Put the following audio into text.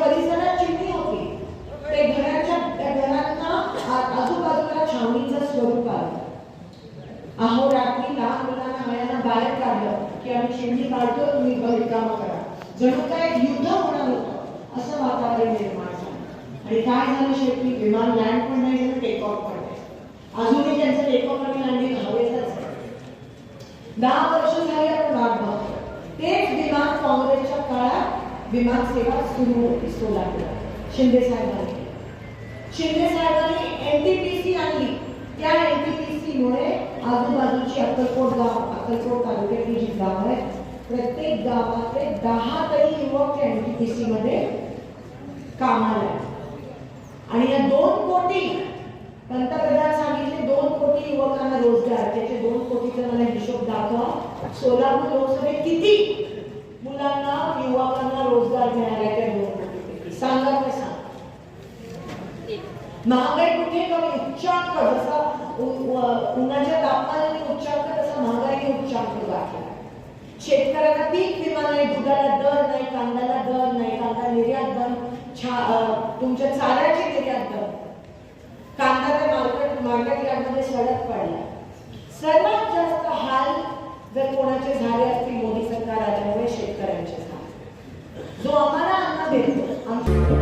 परिसरात चिमणी होती. ते घराच्या त्या घरांना आजूबाजूला छावणीचं स्वरूप आलं. अहो रात्री लहान मुलांना आयानं बाहेर काढलं की आम्ही चिमणी काढतो तुम्ही घरी करा. जणू काय युद्ध होणार होतं असं वातावरण निर्माण झालं. आणि काय झालं शेवटी? विमान लँड पण नाही झालं टेक ऑफ पण नाही. अजूनही त्यांचं टेक ऑफ आणि लँडिंग हवेतच दहा वर्ष झाली आपण वाट बघतो तेच विमान काँग्रेसच्या विमान सेवा सुरू होती सोलापूर शिंदे साहेबांनी. शिंदे साहेबांनी एनटीपीसी आणली. त्या एनटीपीसी मुळे आजूबाजूची अक्कलकोट गाव अक्कलकोट तालुक्यातली जी गाव आहे प्रत्येक गावातले दहा तरी युवक त्या एनटीपीसी मध्ये कामाला आणि या दोन कोटी पंतप्रधान सांगितले दोन कोटी युवकांना रोजगार त्याचे दोन कोटीचा मला हिशोब दाखवा. सोलापूर लोकसभेत किती मुलांना महागाई कुठे कमी? उच्चांक जसा उन्हाच्या तापमानाने उच्चांक तसा महागाई उच्चांक गाठला शेतकऱ्यांना पीक विमा नाही दुधाला दर नाही कांद्याला दर नाही कांदा निर्यात दर छा तुमच्या चाऱ्याची निर्यात दर कांदा तर मार्केट मार्केट यामध्ये सडक पडला. सर्वात जास्त हाल जर कोणाचे झाले असतील मोदी सरकार आल्यामुळे शेतकऱ्यांचे झाले. जो आम्हाला अन्न देतो आमच्या